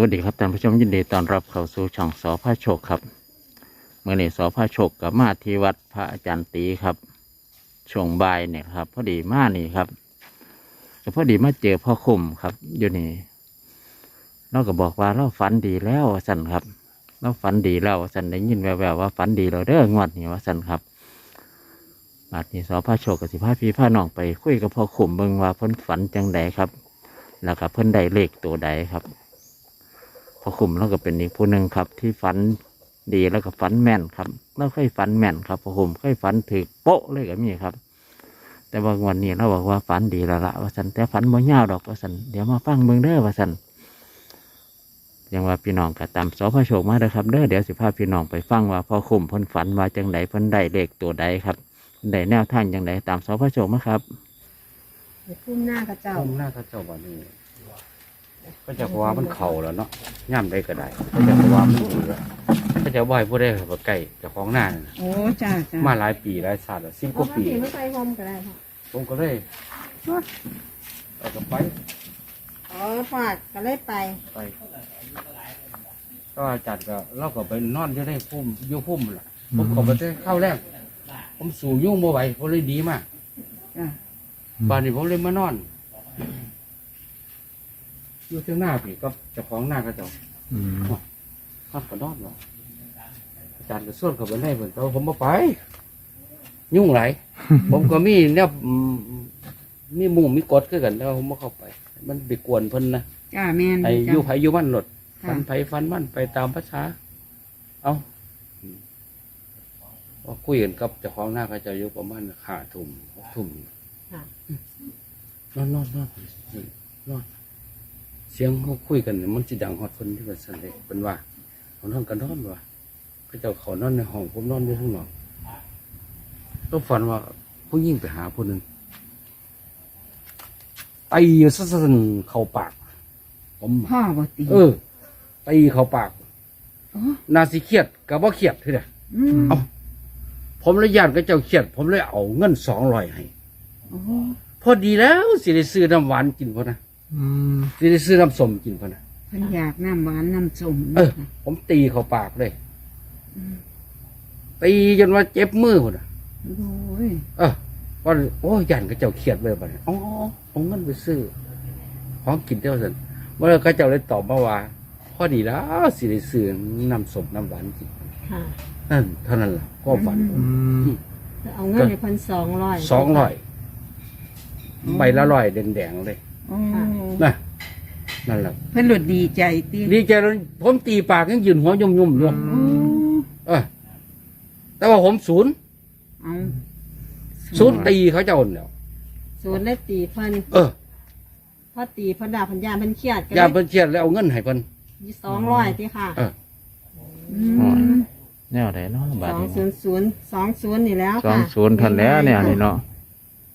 วัสดีครับท่านผู้ชมยินดีต้อนรับเข้าสู่ช่องสอพระโชคครับเมื่อนี้สอพระโชคกับมาที่วัดพระอาจารย์ตีครับช่วงบ่ายเนี่ยครับพอดีมานี่ครับก็พอดีมาเจอพ่อคุมครับ อยู่นี่เราก็บอกว่าเราฝันดีแล้วสันครับ เราฝันดีแล้วสันได้ยินแววๆว่าฝันดีเราเด้องวดนี้ว่าสันครับบาดนี้สอพระโชคกับสิพาพี่พาน้องไปคุยกับพ่อคุมเบิ่งว่าเพิ่นฝันจังใดครับ แล้วก็เพิ่นได้เลขตัวใดครับ อคุมแล้วก็เป็นอีกผู้หนึ่งครับ ที่ฝันดีแล้วก็ฝันแม่นครับแล้วเคยฝันแม่นครับพอคุมเคยฝันถึกโป๊ะเลยก็มีครับ แต่ว่าวันนี้เราบอกว่าฝันดีแล้วละว่าสันแต่ฝันบ่ยาวดอกว่าสันเดี๋ยวมาฟังเบิ่งเด้อว่าสันยังว่าพี่น้องก็ตามสพโชคมาเด้อครับเด้อเดี๋ยวสิพาพี่น้องไปฟังว่าพอคุมเพิ่นฝันว่าจังไดเพิ่นได้เลขตัวใดครับเพิ่นได้แนวทางจังไดตามสพโชคมาครับไปพุ่มหน้ากระเจ้าต้มหน้าข้าเจ้าวันนี้ ก็จะว่ามันเข่าแล้วเนาะย่ำได้ก็ได้ก็จะว่ามันดีแล้วก็จะบ่อยผู้ได้กับไก่เจะของหน้าน่ะโอ้จ้าจ้ามาหลายปีหลายศาสตร์แล้วสิบกว่าปี เอไม่ไปพร้อมก็ได้ค่ะผมก็เลยเอากลับไปอ๋อฝาดก็เลยไปไปก็อาจารย์ก็เราก็ไปนอนอยู่ในพุ่มอยู่พุ่มล่ะ ผมก็ไปได้เข้าแรกผมสู่ยุ่งบ่ไหวผมเลยดีมากจ้า บ้านนี้ผมเลยมานอน อยู่ที่หน้าพี่ก็เจ้าของหน้าก็เจ้าอืมครับก็นอนว่าอาจารย์ก็ส่วนเขาไปได้เหมือนกันผมมาไป ยุ่งไหลาย ผมก็มีเนี่ยอืมมีหมู่มีกฎคือกันแล้วผมมาเข้าไป มันไปกวนเพิ่นนะจ้าแม่นไอ้อจ้ายู่ไผอยู่มันหลดฟัค่ะนไผฟันมันไปตามภาษา เอาอืมว่าคุยกันกับเจ้าของหน้าเขาเจะอยู่ประมาณห้าทุ่มหกทุ่มค่ะ นอนนอนนอนนอน เสียงเขาคุยกันเนี่ยมันจะดังฮอดคนที่เป็นสันเด็เป็นว่าเขานอนกันนอนว่าเขาเจ้าเขานอนในห้องผมนอนอยู่ข้างนอกต้องฝันว่าผู้ยิ่งไปหาผู้หนึ่งตีซะสั่นเข้าปาก ผมพ่อบ่ตีเออตีเข้าปากโอ้นาสิเครียดกับว่าเครียดทีเดียวอืมเอ้าผมเลยญาติก็เจ้าเครียด ผมเลยเอาเงินสองร้อยให้โอ้พอดีแล้วสิได้ซื้อน้ำหวานกินพอนะ อืมสิได้ซื้อน้ำส้มกินพอนะเพิ่นอยากน้ำหวานน้ำส้มเออผมตีเข้าปากเลยตีจนว่าเจ็บมือคนน่ะโอ้ยเออว่าโอ้ยยันก็เจ้าเครียดเลยบัดนี้อ๋อเอาเงินไปซื้อของกินเท่าสันว่าก็เจ้าเลยตอบมาว่าพอดีแล้วสิได้ซื้อน้ำส้มน้ำหวานกินค่ะนั่นเท่านั้นแหละก็ฝันอืมเอาเงินให้เพิ่นสองร้อยสองร้อยใบละร้อยแดงๆเลย โอ้นะนั่นแหละเพิ่นหลุดดีใจตีดีใจแล้วผมตีปากยังยืนหัวยุ่มๆอยู่โอ้เออแต่ว่าผมศูนย์เอาศูนย์ตีเขาเจ้าเดียวศูนย์เลยตีเพิ่นเออพอตีเพิ่นด่าเพิ่นยาเพิ่นเครียดก็ยาเลยเพิ่นเครียดแล้วเอาเงินให้เพิ่นสองร้อยตีค่ะเออ อืมแนวไหนเนาะบาสดองนี้ศูนย์ศูนย์สองศูนย์นี่แล้วสองค่ะศูนย์ทันแล้วเนี่ยนี่เนาะ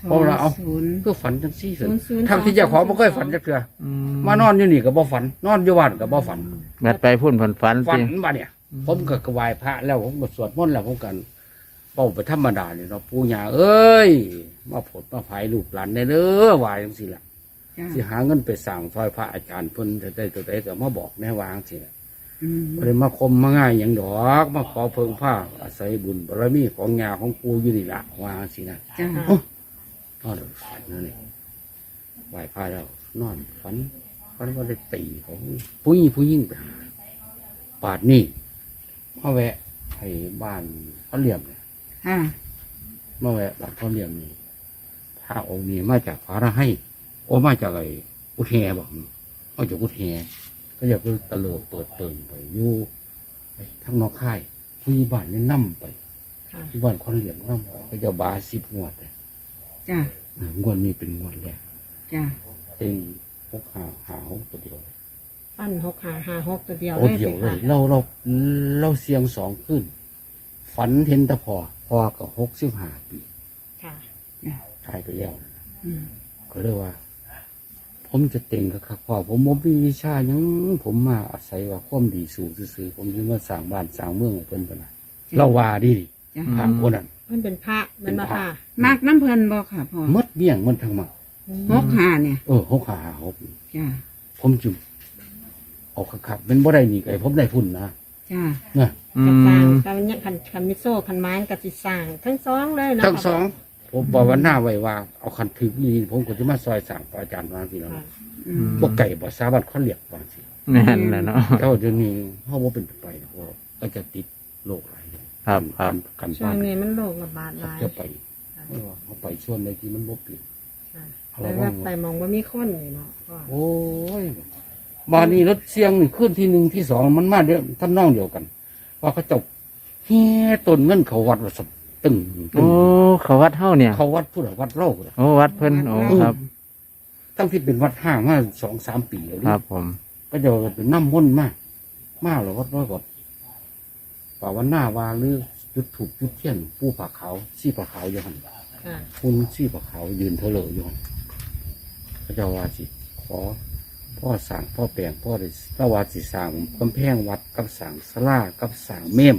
สองศูนย์เพื่อฝันจังซี่สิศูนย์ศูนย์ทั้งที่เจ้าของบ่เคยฝันจักเทื่ออืมานอนอยู่นี่ก็บ่ฝัน นอนอยู่บ้านก็บ่ฝันแมดไปพุ่นฝันฝันฝันสิบ่เนี่ย ผมก็กไหวายพระแล้วผมก็สวดมนต์แล้วผมกันเป้าไปธรรมดาเนี่ยเนาะปู่ย่าเอ้ย มาผดมาภายลูกหลานได้เด้อว่าจังซี่ล่ะ จ้ะสิหาเงินไปสั่งซอยพระอาจารย์เพิ่นได้ตัวใดก็มาบอกแน่วาจังซี่ล่ะ อืมบ่ได้มาคมมาง่ายหยังดอก มาขอเพิ่งผ้าอาศัยบุญบารมีของยาของปู่อยู่นี่ล่ะว่าจังซี่นะจ้ะ นอนฝันนั่นนี่ไหวพระแล้ว นอนฝันฝันว่าได้ตีของผู้หญิงผู้หญิงไปหาปาดนี่มาแวะให้บ้านเขาเหลี่ยมเนี่ยค่ะมาแวะบ้านเขาเหลี่ยมนี่พระองค์นี้มาจากพระให้ โอ้มาจากไอ้อุเทบอกมาจากอุเทก็อยากไปตะเลิดเปิดเปิงไปอยู่ไปทั้งนอกค่ายผู้ใหญ่บ้านนี่นั่ไปค่ะที่บ้านคนเหลี่ยมนั่ไปก็จะบาสิบงวดเลย จ้ะอ่างวดนี้เป็นงวดแรกจ้ะเต็งหกหาหาหกตัวเดียวปั้นหกหาหาหกตัวเดียวโอ้เดียวเลค่ะยเราเราเราเสียงสองขึ้น ฝันเห็นแตะพอพอก็หกสิบห้าปีค่ะตายไปแล้วอืมก็เลยว่า ผมจะเต็งกับคักพ่อผมผมมีวิชาหยังผมมาอาศัยว่าความดีสูงซื่อๆผมจึงมาสร้างบ้านสร้างเมืองให้เพิ่นปะนะเราว่าดีดิจ้ะพระคนนั้น มันเป็นพระมันมาเป็นพระค่ะมากน้ำเพลินบ่ค่ะพ่อหมดเบี้ยงหมันทั้งหมดหกหาเนี่ยเออหกหาหาหกจ้ะผมจึงเอาคักๆเป็นบ่ได้นี่ไอ้ผมได้พุ่นนะจ้านะอืกระสร้างมกันเนี่ยคันคันมิโซ่คันไม้กับสิสร้างทั้งสองเลยนะทั้งสองผมบอกว่าหน้าไว้ว่าเอาคันถึกนี่ผมก็จะมาซอยสั่งพระอาจารย์มาพี่น้องค่ะอืมบ่ไก่บ่สาบัดเขาเรียกว่าสิแม่นแหละเนาะเจ้าเดี๋ยวนี้เฮาบ่เป็นไปเพราะก็จะติดโรคหลายอย่าง ครับครับ กันช่วบ้างนนี้มันโรคระบาดหลายจะไปเออเขาไปช่วงใดที่มันบ่เปลี่ยนค่ะเอาแต่ละว่าว่าไปมองว่ามีคนอยู่เนาะพ่อโอ้ยบ้านนี้รถเสียงนี่ขึ้นที่หนึ่งที่สองมันมาเดียวท่านน้องเดียวกัน ว่าเขาเจบเฮียต้นเงินเขาวัดว่าสับตึงตึโอ้งเขาวัดเท่าเนี่ย เขาวัดผู้ใดวัดเล่าเลยโอ้วัดเพิ่นโอ้ครับ ตั้งที่เป็นวัดห้างมาสองสามปีแล้วคนี่รับ ผม ก็จะเป็นน้ำม่นต์มากมากเลยวัดร้อยกว่า ป่าวันหน้าวาหรือจุดถูกจุดเทียนผู้ผาขาวซี่ผาขาวอยู่หันค่ะคุณซี่ผาขาวยืนเทเลออยู่หันก็จะว่าสิขอพ่อสั่งพ่อแปลงพ่อได้ละวาสิสั่งกำแพงวัดกับสั่งสลากับสั่งเมม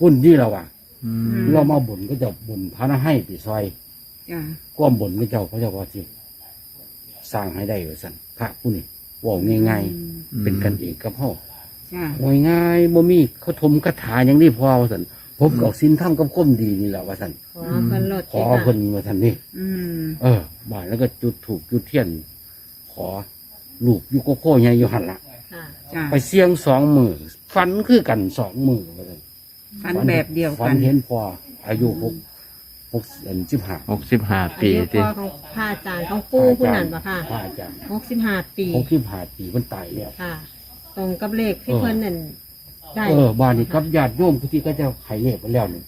วุ่นยี่เราว่ะอืมเรามาบ่นก็จะบ่นพระนะให้ปีซอยจ้าก้มบ่นก็เจ้าเขาเจะว่าสิสร้างให้ได้ว่าสันพระผู้นี่ว่าง่ายๆ เป็นกันเองกับพ่อ จ้าว่าง่ายบ่มีเขาทมคาถาอย่างนี้พอว่าสันผมกอกสินทำกับก้มดีนี่แหละว่าสันขอเพิ่นลดขอเพิ่นว่าสันนี่อืมเออบ่ายแล้วก็จุดถูกจุดเทียน ขอลูกอยุโกโก้ใหญ่อยู่หันละค่ะจ้าไปเสี่ยงสองมือฟันคือกันสองมือว่าซั่นฝันแบบเดียวฟักันนเห็นพออายุหกหกเอ็นสิบห้าหกสิบห้าอาปียุติพ่อของพระอาจารย์ของปู่ผู้นั้นปะค่ะพระอาจารย์หกสิบห้าปีหกสิบห้าปีมันตายแล้วค่ะ ตรงกับเลขที่เออเพิ่นนั่นได้เออบ้านนี้กับญาติโยมผู้ที่ก็จะไขเลขไปแล้วนี่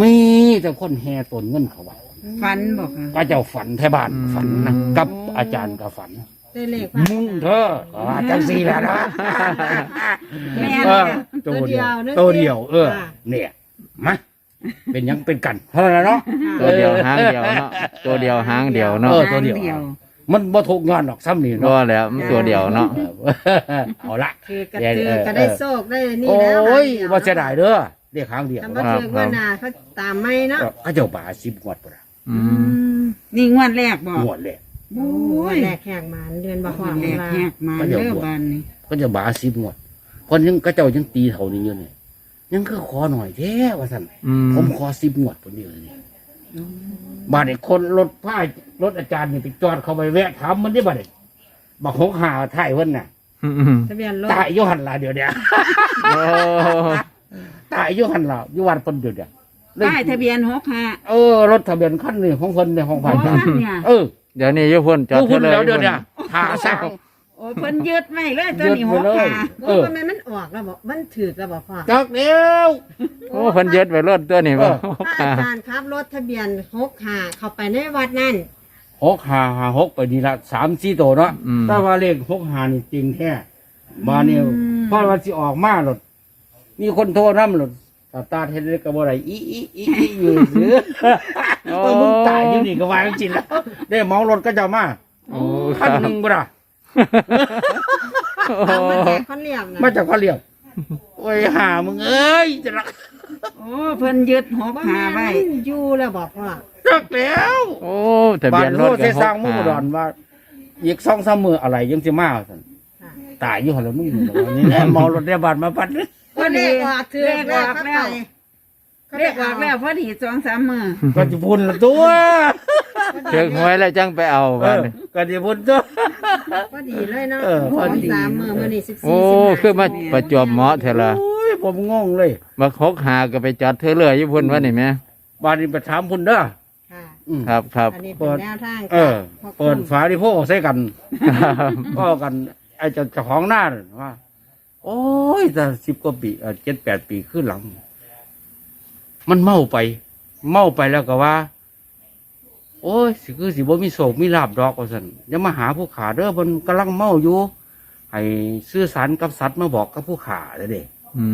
มีแต่คนแห่ตนเงินเขาวัดฝันบอกค่ะก็เจ้าฝันแท่บ้านฝันนะกับอาจารย์ก็ฝันได้เลขพระมึงเธออาจังสี่แหล้วนะแม่เออตัวเดียวนึกตัวเดียว เออ ค่ะเนี่ยมาเป็นหยังเป็นกันเท่านั้นเนาะ ตัวเดียวหางเดียวเนาะตัวเดียวหางเดียวเนาะเออตัวเดียว หาง มันบ่ถูกงานหรอกซ้ำนี่ก็เนาะแล้วมันตัวเดียวเนาะ เออเอาละคือกระเดี๋ยวตือเออก็ได้เออโชคได้นี่โอแล้ว้ยค่ะว่าจะได้เด้อเรียกครั้งเดียวทำมาถือว่านาเขาตามไม่เนาะก็เจ้าบาสิบงวดปะอืมนี่งวดแรกบอกงวดแรก โอ้ยแรกแหกหมานเดือนบ่งหอวมดแรกเวลาแหกมาก็เดี๋ยวเด้อบวชบานนี่ก็จะบาสิบงวดคนยังก็เจ้ายังตีเท่านี้อยู่นี่ยังคือขอหน่อยแท้ว่าสั่นอืมผมขอสิบงวดคนเดียวนี่ บาดไอ้คนรถผ้ารถอาจารย์นี่ไปจอดเข้าไปแวะถามมันได้บาดไอ้บักหงหาถ่ายเพิ่นน่ะอืมอืมทะเบียนรถตายอยุหันละเดี๋ยวเนี้ยโอ้ตายอยุหันละอยุวันเพิ่นเดี๋ยวเนี้ยเลยป้ายทะเบียนหกห้าเออรถทะเบียนคันนี่ของเพิ่นในของหผ่านกมาห้าเนี่ยเออเดี๋ยวนี้อยุพ่นจอดผู้เท่าคุณเลยแล้วเดี๋ยวเนี้ยหาสร้างโอ้เพิ่นยึดไม่เลยตัวนี้หยึดกไปเลยห้าเออว่ามันมัน ออกแล้วบอกมันถือแล้วบอกพ่อจักเดียวโอ้เพิ่นยึดไว้รถตัวนี้บ่พระอาจารย์ครับรถทะเบียนหกหาเข้าไปในวัดนั่นหกหาหาหกไปนี่ละสามสี่ตัวเนาะอืมแต่ว่าเลขหกหานี่จริงแท้มาเนี่ยพอวันสิออกมาหลดมีคนโทรน้ำหลดตาตาเห็นเลยกับอะไรอีอีอีอีอยู่ซื้อโอ้เออมึงตายอยู่นี่ก็วางจริงแล้วได้เมารถก็จะมาโอ้คขั้นรับหนึ่งบ่ล่ะโอ้ทำ มาแจกข้าวเหนียวนะมาจากข้าเรียบโอ้ยหามึงเอ้ยจะรักโอ้เพิ่นยึดหกว่าห้าแม่ไว้มันอยู่แล้วบอกพ่อจักแล้วโอ้ทะบ้าเบียนนรโลถดเสสร้างหมู่ดอนว่า อีกสองสามมืออะไรยังจะมาสันค่ะตายอยู่หันแล้วมึงอยู่แล้วนี่แหละเมารถได้บาดมาปัดเลย ก็เลขออกถือเลขเลอขอกเข้าแล้ไปว เลขออกแล้วพอดีสองสามมือก็จะพุ่นละตัวเชิงหวยแล้วจังไปเอาเอบ้านอนี้ก็จะพุ่นตัว พอดีเลยเนาะเออพสอองดี สามมือมือนี่สิบสี่โอ้สิบห้าคือมาประจวบเหมาะเถอะละโอ้ยผมงงเลยมาคกหาก็ไปจอดเธอเลยอยุพ่นว่านี่แม่บาดนี้ไปถามพุ่นเด้อค่ะอืม ครับครับอันนี้เป็นแนวทางเออพ่อเปิดฝาที่พวกใส่กันครับก็กัน ไอ้เจ้าเจ้าของหน้าน่ะว่า โอ้ยแต่สิบกว่าปีเออเจ็ดแปดปีขึ้นหลัง มันเมาไป เมาไปแล้วก็ว่า โอ้ยสิคือสิบ่มีโศกมีลาบดอกว่าสันอย่ามาหาผู้ขาเด้อมันกำลังเมาอยู่ให้ซื่อสารกับสัตว์มาบอกกับผู้ขาเด้อเด้อื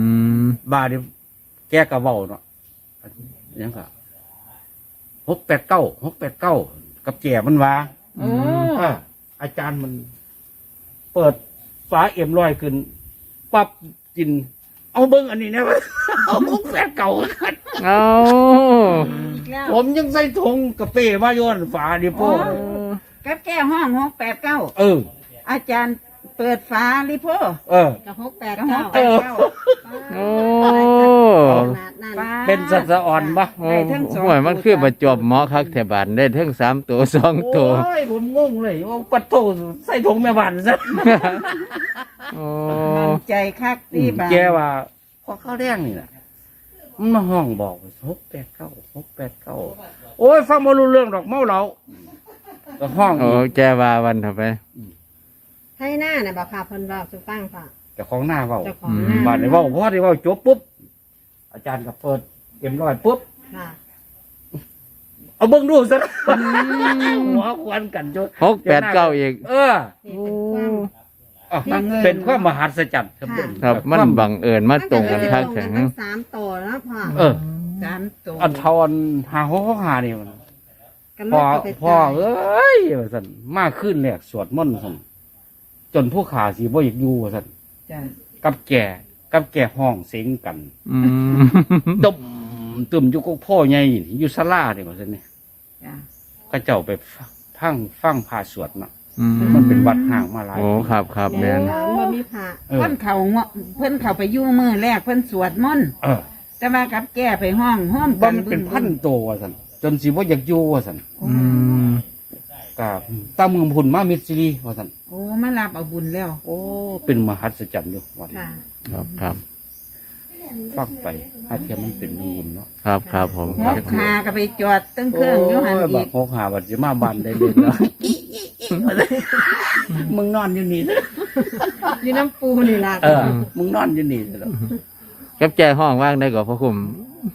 มบาดนี่แกกะเว้าเนาะอันยังก็หกแปดเก้าหกแปดเก้ากับแก่มันว่าโอ้อ่าอาจารย์มัน เปิดฝาเอ็มลอยขึ้นปั๊บกิน เอาเบิ้งอันนี้นะเอาหกแปดเก้ากันเอาอีกแล้วผมยังใส่ถุงกาแฟมาโยนฝาดิโป้กับแก้ห้องหกแปดเก้าเออ อาจารย์เปิดฝาลิโพเออกับหกแปดก็หเก้ากแปดเก้าโอ้ขนาดนั้นฟ้า เป็นสัตว์สะอ่อนปะโอ้โหมันคือประจวบเหมาะคักแถบานได้ทั้งสามตัวสองตัว โอ้ยผมงงเลยว่าปัดโตใส่ถุงแม่บ้านซะโอ้มั่นใจคักที่บ้านแกว่าพอเข้าแรงนี่แหละมันมาห้องบอกหกแปดเก้าหกแปดเก้าโอ้ย ฟังมารู้เรื่องดอกเมาเหล้าก็ห้องโอ้อีกแกว่าวันเถอะไป ให้หน้าเนี่ยบอกค่ะเพิ่นบอกสุฟังค่ะเจ้าของหน้าเว้าเจ้าของหน้า บ้านในเว้าพอได้เว้าจบปุ๊บ อาจารย์ก็เปิดเอ็มร้อยปุ๊บค่ะเอาเบิ่งดูซะหัวควันกันจนหกแปดเก้าอีกเออนี่เป็นความ อะเป็นความมหัศจรรย์ครับค่ะ ครับ มันบังเอิญมาตรงกันคักตรแข็งงกันทั้งสามตัวแล้วพ่อเออ สามตัวอันทอนหาหกหานี่มัน กันพ่อมาไปพ่อจ่ายเอ้ยว่าสันมากขึ้นแหลกสวดมนต์สันจนผู้ขาสีบ่อยากอยู่ว่าสันจ้ะกับแก่ กับแก่ห้องเสียงกันอืมตุ่มตุ่มอยู่กับพ่อใหญ่นี่อยู่ศาลาเนี่ยว่าสันนี่จ้ะก็เจ้าไปฟังฟังพาสวดเนาะอืมมันเป็นวัดห่างมาหลาย โอ้ครับครับแมน บ่มีผ่าเออ เพิ่นเขาเงาะเพิ่นเขาไปอยู่มือแรกเพิ่นสวดมนต์เออแต่ว่ากับแก้ไปห้องห้อมบ่กันมันเป็นพันโตวว่าสันจนสิบ่อยากอยู่ว่าสันอืม กับตามเมืองพุ่นมามิตรซีรีว่าสันโอ้มารับเอาบุญแล้ว โอ้ เป็นมหัศจรรย์อยู่วันค่ะ ครับครับฟังไปถ้าเทียมมันเป็นบุญเนาะครับครับผมหครับกหาก็ไปจอดตั้งเครื่องอยู่หันโยอีบักกหกหาบัดสิมาบันได้เลยเนาะมึงนอนอยู่นี่เด้ออยู่น้ำปูนี่ล่ะเออ มึงนอนอยู่นี่เด้อกับแจห้องว่างได้ก่อพระคุม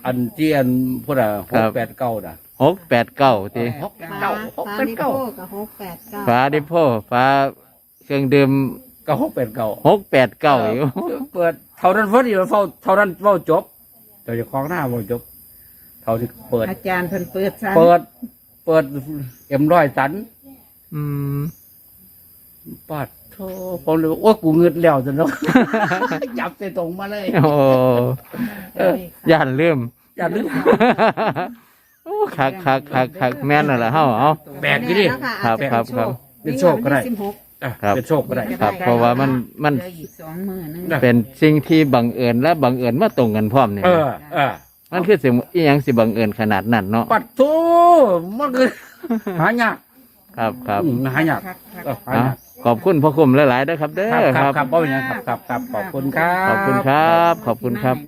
อันที่อันพูดอะหครักบแปดเก้าน่ะ หกแปดเก้าทีหกแปดเก้าหกฟ้าแปดนิโคเก้ากับหกแปดเก้าฟ้าดิโพฟ้าเครื่องดื่มก็หกแปดเก้าหกแปดเก้าอยู่เปิดเท่านั้นเพิ่นอีกเฝ้าเท่านั้นเฝ้าจบแต่เจะคล้าของหน้าเฝ้าจบ เท่าที่เปิด อาจารย์เพิ่นเปิดซะเปิด เปิดเอ็มร้อยสัน อืมปัดโธ่ผมเลยว่าโอ้กูเงืดแล้วจังเนาะจับใส่ตรงมาเลย โอ้ย่านเริ่มอย่าลืม โอ้คักคักคักคักแม่นน่ะละเฮาเอา แปลกอยู่ดิ ครับครับครับ เป็นโชคก็ได้สิบหกอะครับ เป็นโชคก็ได้ ครับเพราะว่ามันมันเหลืออีกสองมือนึงนะเป็นสิ่งที่บังเอิญและบังเอิญมาตรงกันพร้อมเนี่ยเออเออมันคือสิ่งอีหยังสิบังเอิญขนาดนั้นเนาะปัดทูมันคือ หายากครับครับอืมหายากครับครับเออหาอะยากขอบคุณพระคุมหลายๆนะครับเด้อครับคครัรับบ ครับบ่เป็นหยังครับครับครับขอบคุณครับ ขอบคุณครับ ขอบคุณครับ